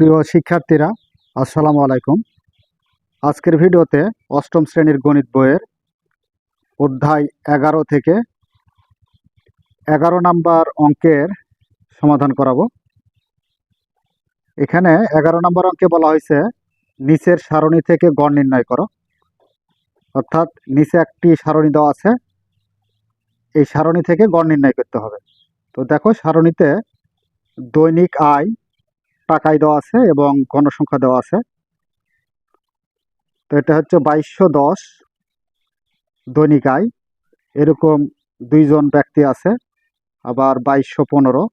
প্রিয় শিক্ষার্থীরা, আসসালামু আলাইকুম। আজকের ভিডিওতে অষ্টম শ্রেণির গণিত বইয়ের অধ্যায় এগারো থেকে এগারো নাম্বার অঙ্কের সমাধান করাবো। এখানে এগারো নাম্বার অঙ্কে বলা হয়েছে, নিচের সারণী থেকে গড় নির্ণয় করো। অর্থাৎ নিচে একটি সারণী দেওয়া আছে, এই সারণী থেকে গড় নির্ণয় করতে হবে। তো দেখো, সারণীতে দৈনিক আয় টাকায় দেওয়া আছে এবং গণসংখ্যা দেওয়া আছে। তো এটা হচ্ছে বাইশশো দশ দৈনিক আয়। এরকম দুইজন ব্যক্তি আছে, আবার বাইশশো পনেরো।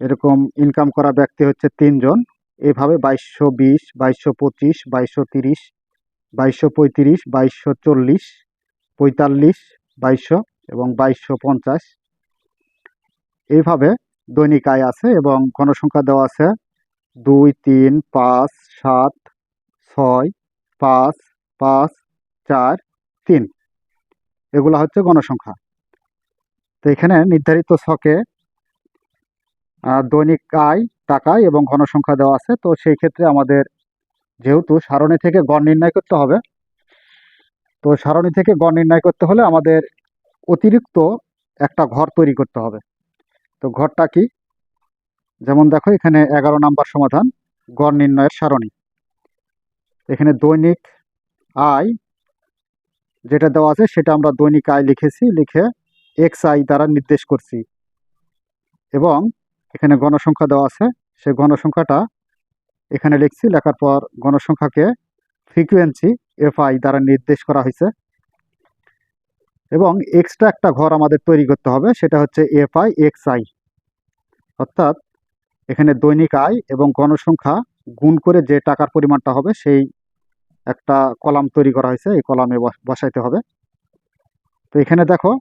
এরকম ইনকাম করা ব্যক্তি হচ্ছে তিনজন। এভাবে বাইশশো বিশ, বাইশশো পঁচিশ, বাইশশো তিরিশ, বাইশশো পঁয়ত্রিশ, বাইশশো চল্লিশ, পঁয়তাল্লিশ, বাইশশো এবং বাইশশো পঞ্চাশ। এইভাবে দৈনিক আয় আছে এবং গণসংখ্যা দেওয়া আছে দুই, তিন, পাঁচ, সাত, ছয়, পাঁচ পাঁচ, চার, তিন। এগুলো হচ্ছে গণসংখ্যা তো এখানে নির্ধারিত ছকে দৈনিক আয় টাকায় এবং ঘনসংখ্যা দেওয়া আছে। তো সেই ক্ষেত্রে আমাদের যেহেতু সারণী থেকে গড় নির্ণয় করতে হবে, তো সারণী থেকে গড় নির্ণয় করতে হলে আমাদের অতিরিক্ত একটা ঘর তৈরি করতে হবে। তো ঘরটা কি? যেমন দেখো, এখানে এগারো নাম্বার সমাধান, গড় নির্ণয়ের সারণী। এখানে দৈনিক আয় যেটা দেওয়া আছে, সেটা আমরা দৈনিক আয় লিখেছি, লিখে এক্স আই দ্বারা নির্দেশ করছি। এবং এখানে গণসংখ্যা দেওয়া আছে সেই গণসংখ্যাটা এখানে লিখছি, লেখার পর গণসংখ্যাকে ফ্রিকুয়েন্সি এফ আই দ্বারা নির্দেশ করা হয়েছে। এবং এক্সট্রা একটা ঘর আমাদের তৈরি করতে হবে, সেটা হচ্ছে এফ আই এক্স আই অর্থাৎ এখানে দৈনিক আয় এবং গণসংখ্যা গুণ করে যে টাকার পরিমাণটা হবে, সেই একটা কলাম তৈরি করা হয়েছে, এই কলামে বস- বসাইতে হবে। তো এখানে দেখো,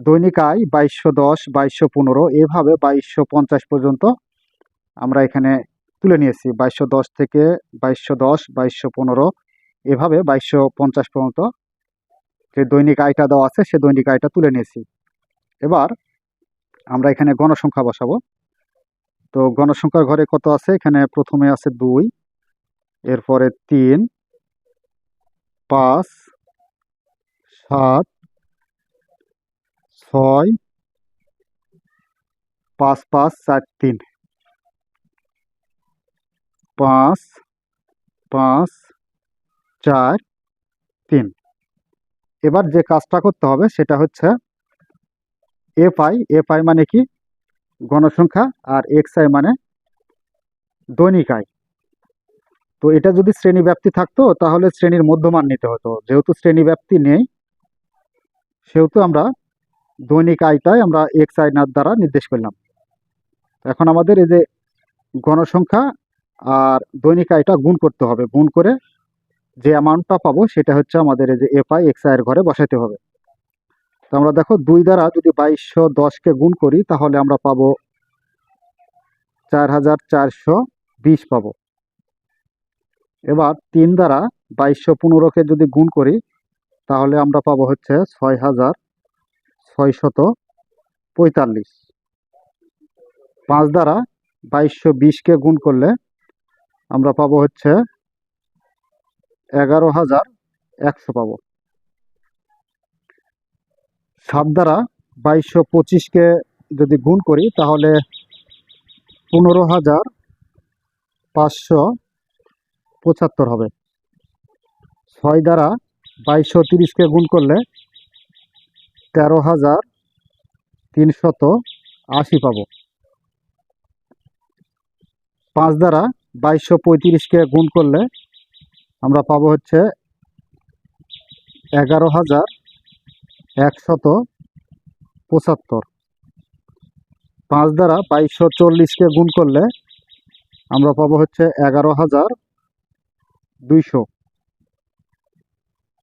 দৈনিক আয় বাইশশো দশ, বাইশশো পনেরো, এভাবে বাইশশো পঞ্চাশ পর্যন্ত আমরা এখানে তুলে নিয়েছি। বাইশশো দশ থেকে বাইশশো দশ, বাইশশো পনেরো, এভাবে বাইশশো পঞ্চাশ পর্যন্ত যে দৈনিক আয়টা দেওয়া আছে, সে দৈনিক আয়টা তুলে নিয়েছি। এবার আমরা এখানে গণসংখ্যা বসাবো। তো গণসংখ্যার ঘরে কত আছে? এখানে প্রথমে আছে দুই, এরপরে তিন, পাঁচ, সাত, ছয়, পাঁচ পাঁচ, চার, তিন। পাঁচ পাঁচ, চার, তিন। এবার যে কাজটা করতে হবে সেটা হচ্ছে এফ আই এফ আই মানে কি? গণসংখ্যা আর এক্স আই মানে দৈনিক আয়। তো এটা যদি শ্রেণি ব্যাপ্তি থাকতো, তাহলে শ্রেণির মধ্যমান নিতে হতো। যেহেতু শ্রেণি ব্যাপ্তি নেই, সেহেতু আমরা দৈনিক আয়টাই আমরা এক্স আই নার দ্বারা নির্দেশ করলাম। এখন আমাদের এই যে গণসংখ্যা আর দৈনিক আয়টা গুণ করতে হবে। গুণ করে যে অ্যামাউন্টটা পাবো, সেটা হচ্ছে আমাদের এই যে এফ আই এক্স আইয়ের ঘরে বসাইতে হবে। তো আমরা দেখো দুই দ্বারা যদি বাইশশো দশকে গুণ করি, তাহলে আমরা পাবো চার হাজার চারশো বিশ পাবো। এবার তিন দ্বারা বাইশশো পনেরোকে যদি গুণ করি, তাহলে আমরা পাবো হচ্ছে ছয় হাজার ছয়শত পঁয়তাল্লিশ। পাঁচ দ্বারা বাইশশো বিশকে গুণ করলে আমরা পাবো হচ্ছে এগারো হাজার একশো পাবো। সাত দ্বারা বাইশশো পঁচিশকে যদি গুণ করি, তাহলে পনেরো হাজার পাঁচশো পঁচাত্তর হবে। ছয় দ্বারা বাইশশো তিরিশকে গুণ করলে তেরো হাজার তিনশত আশি পাব। পাঁচ দ্বারা বাইশশো পঁয়ত্রিশকে গুণ করলে আমরা পাবো হচ্ছে এগারো হাজার একশত পঁচাত্তর। পাঁচ দ্বারা বাইশশো চল্লিশকে গুণ করলে আমরা পাবো হচ্ছে এগারো হাজার দুইশো।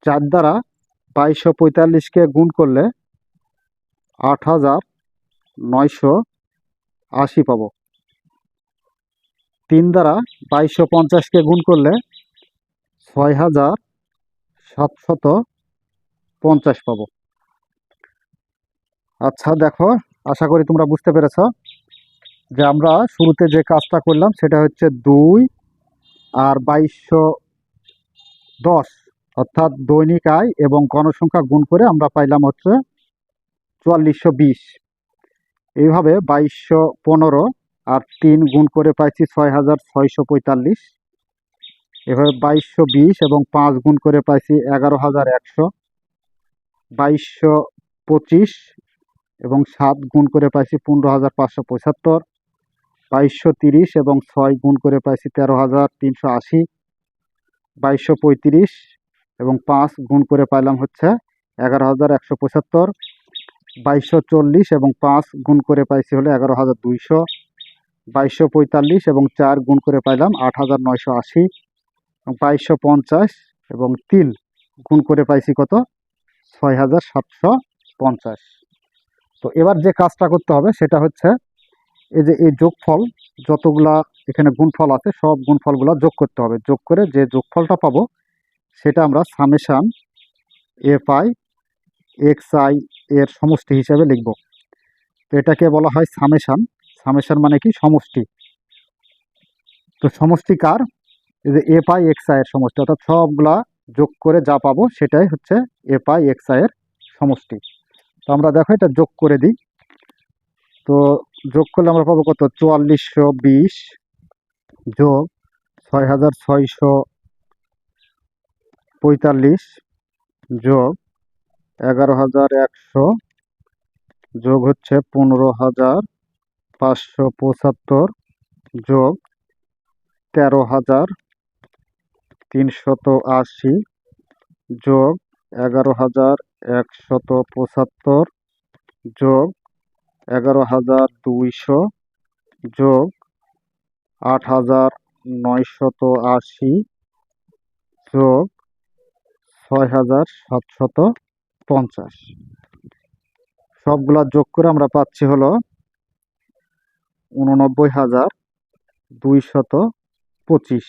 চার দ্বারা বাইশশো পঁয়তাল্লিশকে গুণ করলে আট হাজার নয়শো আশি পাব। তিন দ্বারা বাইশশো পঞ্চাশকে গুণ করলে ছয় হাজার সাতশত পঞ্চাশ পাবো। আচ্ছা দেখো, আশা করি তোমরা বুঝতে পেরেছ যে আমরা শুরুতে যে কাজটা করলাম সেটা হচ্ছে দুই আর বাইশশো দশ, অর্থাৎ দৈনিক আয় এবং গণসংখ্যা গুণ করে আমরা পাইলাম হচ্ছে চুয়াল্লিশশো বিশ। এইভাবে বাইশশো পনেরো আর তিন গুণ করে পাইছি ছয় হাজার ছয়শো পঁয়তাল্লিশ। এভাবে বাইশশো বিশ এবং পাঁচ গুণ করে পাইছি এগারো হাজার একশো। বাইশশো পঁচিশ এবং সাত গুণ করে পাইছি পনেরো হাজার পাঁচশো পঁচাত্তর, বাইশশো তিরিশ এবং ছয় গুণ করে পাইছি তেরো হাজার তিনশো আশি, বাইশশো পঁয়ত্রিশ এবং পাঁচ গুণ করে পাইলাম হচ্ছে এগারো হাজার একশো পঁচাত্তর, বাইশশো চল্লিশ এবং পাঁচ গুণ করে পাইছি হলো এগারো হাজার দুইশো, বাইশশো পঁয়তাল্লিশ এবং চার গুণ করে পাইলাম আট হাজার নয়শো আশি, বাইশশো পঞ্চাশ এবং তিন গুণ করে পাইছি কত? ছয় হাজার সাতশো পঞ্চাশ। তো এবার যে কাজটা করতে হবে সেটা হচ্ছে এই যে এই যোগফল, যতগুলা এখানে গুণফল আছে, সব গুণফলগুলা যোগ করতে হবে। যোগ করে যে যোগফলটা পাবো, সেটা আমরা summation F I X I এর সমষ্টি হিসাবে লিখব। তো এটাকে বলা হয় সামেশান। সামেশান মানে কি? সমষ্টি। তো সমষ্টি কার? এই যে এফ আই এক্স আই এর সমষ্টি, অর্থাৎ সবগুলা যোগ করে যা পাবো সেটাই হচ্ছে এফ আই এক্স আই এর সমষ্টি। আমরা দেখো এটা যোগ করে দিই। তো যোগ করলে আমরা পাবো কত? চুয়াল্লিশশো বিশ যোগ ছয় হাজার ছয়শো পঁয়তাল্লিশ যোগ এগারো হাজার একশো যোগ হচ্ছে পনেরো হাজার পাঁচশো পঁচাত্তর যোগ তেরো হাজার তিনশত আশি যোগ এগারো হাজার একশত পঁচাত্তর যোগ এগারো হাজার দুইশো যোগ আট হাজার নয়শত আশি যোগ ছয় হাজার সাতশত পঞ্চাশ। সবগুলা যোগ করে আমরা পাচ্ছি হলো উননব্বই হাজার দুইশত পঁচিশ।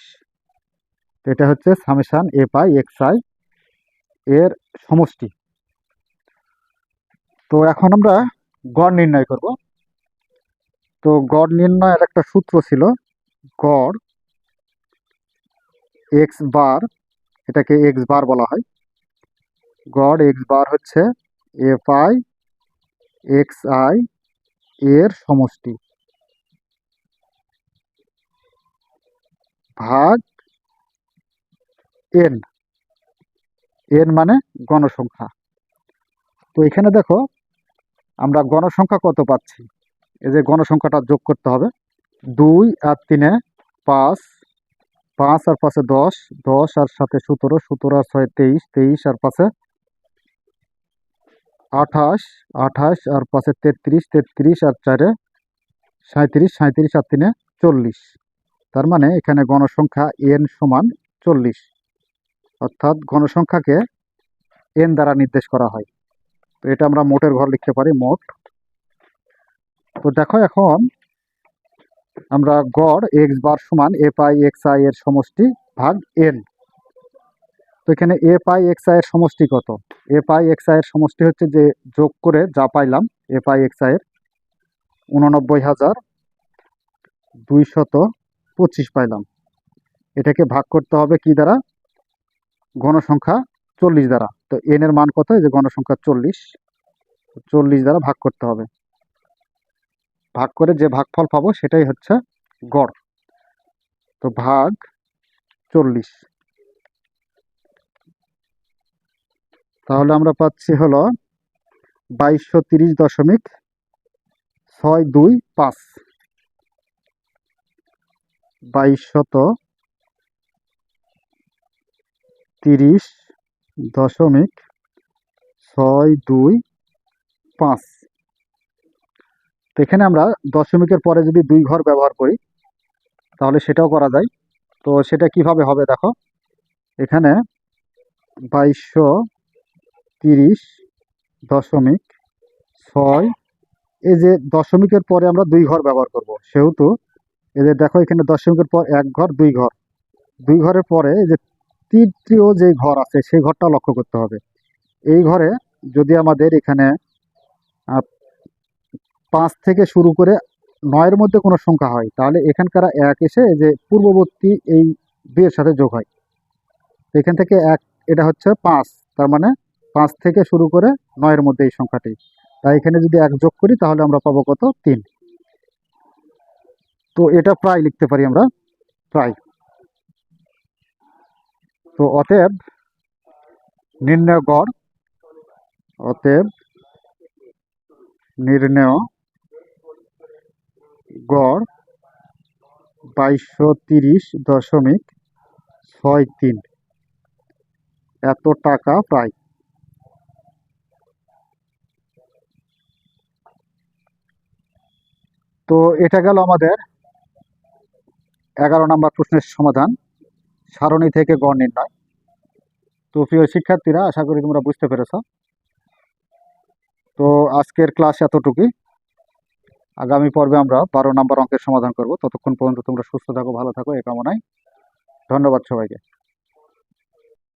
এটা হচ্ছে summation F I X I এর সমষ্টি। তো এখন আমরা গড় নির্ণয় করব। তো গড় নির্ণয়ের একটা সূত্র ছিল গড় এক্স বার এটাকে এক্স বার বলা হয়। গড় এক্স বার হচ্ছে এফ আই এক্স আই এর সমষ্টি ভাগ এন এন মানে গণসংখ্যা। তো এখানে দেখো আমরা গণসংখ্যা কত পাচ্ছি? এই যে গণসংখ্যাটা যোগ করতে হবে। দুই আর তিনে পাঁচ পাঁচ আর পাঁচে দশ দশ আর সাথে সতেরো সতেরো আর ছয় তেইশ তেইশ আর পাঁচে আঠাশ আঠাশ আর পাঁচে তেত্রিশ তেত্রিশ আর চারে সাঁত্রিশ সাঁত্রিশ আর তিনে চল্লিশ। তার মানে এখানে গণসংখ্যা এন সমান চল্লিশ। অর্থাৎ গণসংখ্যাকে এন দ্বারা নির্দেশ করা হয়। তো এটা আমরা মোটের ঘর লিখতে পারি, মোট। তো দেখো এখন আমরা গড় এক্স বার সমান এফ আই এক্স আই এর সমষ্টি ভাগ এন তো এখানে এফ আই এক্স আই এর সমষ্টি কত? এফ আই এক্স আই এর সমষ্টি হচ্ছে যে যোগ করে যা পাইলাম এফ আই এক্স আই এর উননব্বই হাজার দুইশত পঁচিশ পাইলাম। এটাকে ভাগ করতে হবে কি দ্বারা? গণসংখ্যা চল্লিশ দ্বারা। তো এন এর মান কত? যে গণসংখ্যা চল্লিশ। চল্লিশ দ্বারা ভাগ করতে হবে। ভাগ করে যে ভাগফল পাবো সেটাই হচ্ছে গড়। তো ভাগ চল্লিশ। তাহলে আমরা পাচ্ছি হলো বাইশশো তিরিশ দশমিক ছয় দুই পাঁচ। বাইশশত তিরিশ দশমিক ছয় দুই পাঁচ। তো এখানে আমরা দশমিকের পরে যদি দুই ঘর ব্যবহার করি, তাহলে সেটাও করা যায়। তো সেটা কীভাবে হবে দেখো, এখানে বাইশশো তিরিশ দশমিক ছয়, এই যে দশমিকের পরে আমরা দুই ঘর ব্যবহার করব, সেহেতু যে দেখো এখানে দশমিকের পর এক ঘর, দুই ঘর। দুই ঘরের পরে এই যে তৃতীয় যে ঘর আছে, সেই ঘরটা লক্ষ্য করতে হবে। এই ঘরে যদি আমাদের এখানে পাঁচ থেকে শুরু করে নয়ের মধ্যে কোনো সংখ্যা হয়, তাহলে এখানকার এক এসে যে পূর্ববর্তী এই দুইয়ের সাথে যোগ হয়। এখান থেকে এক, এটা হচ্ছে পাঁচ, তার মানে পাঁচ থেকে শুরু করে নয়ের মধ্যে এই সংখ্যাটি। তাই এখানে যদি এক যোগ করি, তাহলে আমরা পাবো কত? তিন। তো এটা প্রায় লিখতে পারি আমরা, প্রায়। তো অতএব নির্ণয় গড় অতএব নির্ণয় গড় বাইশশো তিরিশ দশমিক ছয় তিন। এত টাকা প্রায় তো এটা গেল আমাদের এগারো নম্বর প্রশ্নের সমাধান। সারণী থেকে গড় নির্ণয়। তো প্রিয় শিক্ষার্থীরা, আশা করি তোমরা বুঝতে পেরেছ। তো আজকের ক্লাস এতটুকুই। আগামী পর্বে আমরা বারো নম্বর অঙ্কের সমাধান করব। ততক্ষণ পর্যন্ত তোমরা সুস্থ থাকো, ভালো থাকো এ কামনায়। ধন্যবাদ সবাইকে।